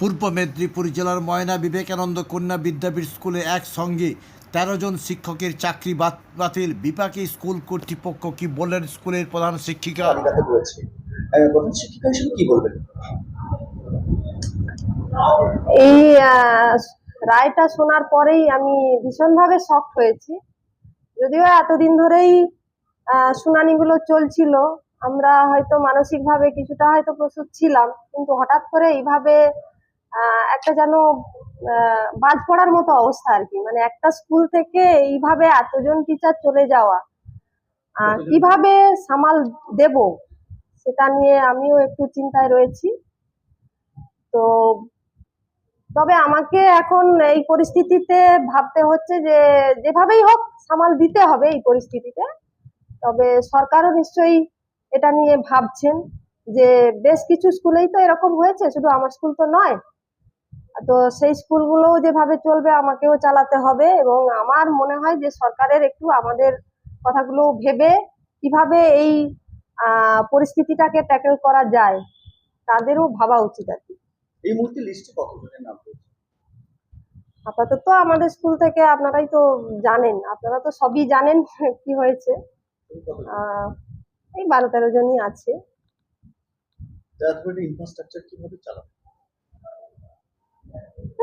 পূর্ব মেদিনীপুর জেলার ময়না বিবেকানন্দ কন্যা বিদ্যাপীঠ স্কুলে একসঙ্গে তেরো জন শিক্ষকের চাকরি বাতিল। বিপাকে স্কুল কর্তৃপক্ষ কি বললেন স্কুলের প্রধান শিক্ষিকা? প্রধান শিক্ষিকা হিসেবে কি বলবেন? এই রায়টা শোনার পরেই আমি ভীষণভাবে শক হয়েছি। যদিও এতদিন ধরেই আহ, শুনানিগুলো চলছিল আমরা হয়তো মানসিকভাবে কিছুটা হয়তো প্রস্তুত ছিলাম কিন্তু হঠাৎ করে এইভাবে একটা যেন বাজ পড়ার মতো অবস্থা আর কি। মানে একটা স্কুল থেকে এইভাবে এতজন টিচার চলে যাওয়া কীভাবে সামাল দেব সেটা নিয়ে আমিও একটু চিন্তায় রয়েছি। তো তবে আমাকে এখন এই পরিস্থিতিতে ভাবতে হচ্ছে যে যেভাবেই হোক সামাল দিতে হবে এই পরিস্থিতিতে। তবে সরকারও নিশ্চয়ই এটা নিয়ে ভাবছেন যে বেশ কিছু স্কুলেই তো এরকম হয়েছে শুধু আমার স্কুল তো নয় তো সেই স্কুলগুলোও যেভাবে চলবে আমাকেও চালাতে হবে এবং আমার মনে হয় যে সরকারের একটু আমাদের কথাগুলো ভেবে কীভাবে এই পরিস্থিতিটাকে ট্যাকেল করা যায় তাদেরও ভাবা উচিত আর কি। এই মুহূর্তে লিস্টে কতজনের নাম আপাতত আমাদের স্কুল থেকে আপনারাই তো জানেন আপনারা তো সবই জানেন কি হয়েছে। এই বারো তেরো জনই আছে। ইনফ্রাস্ট্রাকচার কীভাবে চালাবে?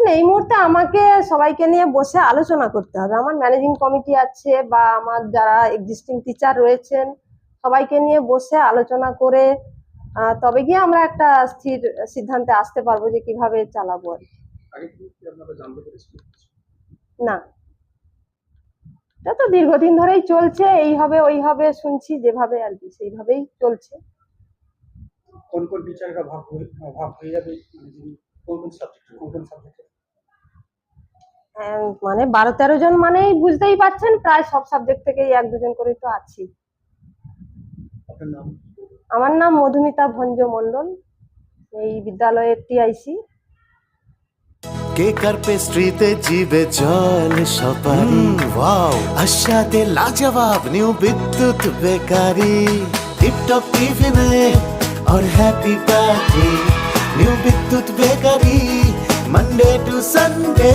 মানে এই মুহূর্তে আমাকে সবাইকে নিয়ে বসে আলোচনা করতে হবে। আমার ম্যানেজিং কমিটি আছে বা আমার যারা এক্সিস্টিং টিচার রয়েছেন সবাইকে নিয়ে বসে আলোচনা করে তবে গিয়ে আমরা একটা স্থির সিদ্ধান্তে আসতে পারব যে কীভাবে চালাবো আর না। এটা তো দীর্ঘদিন ধরেই চলছে এই হবে ওই হবে শুনছি যেভাবে আর কি সেইভাবেই চলছে। কোন কোন টিচাররা ভাগ ভাগ হয়ে যাবে? মানে কোন কোন সাবজেক্ট কোন কোন সাবজেক্টে মানে বারো তেরো জন মানেই বুঝতেই পাচ্ছেন প্রায় সব সাবজেক্ট থেকেই এক দুজন করে তো আছি আপনার নাম আমার নাম মধুমিতা ভঞ্জ মণ্ডল এই বিদ্যালয়ের টিআইসি কেক আর পেস্ট্রিতে জিবে জল সপারি ওয়াও আশাতে লাজবাব নিউ বিদ্যুৎ বেকারি টিপটপ টিফিনে और happy party new Bidyut bakery Monday to Sunday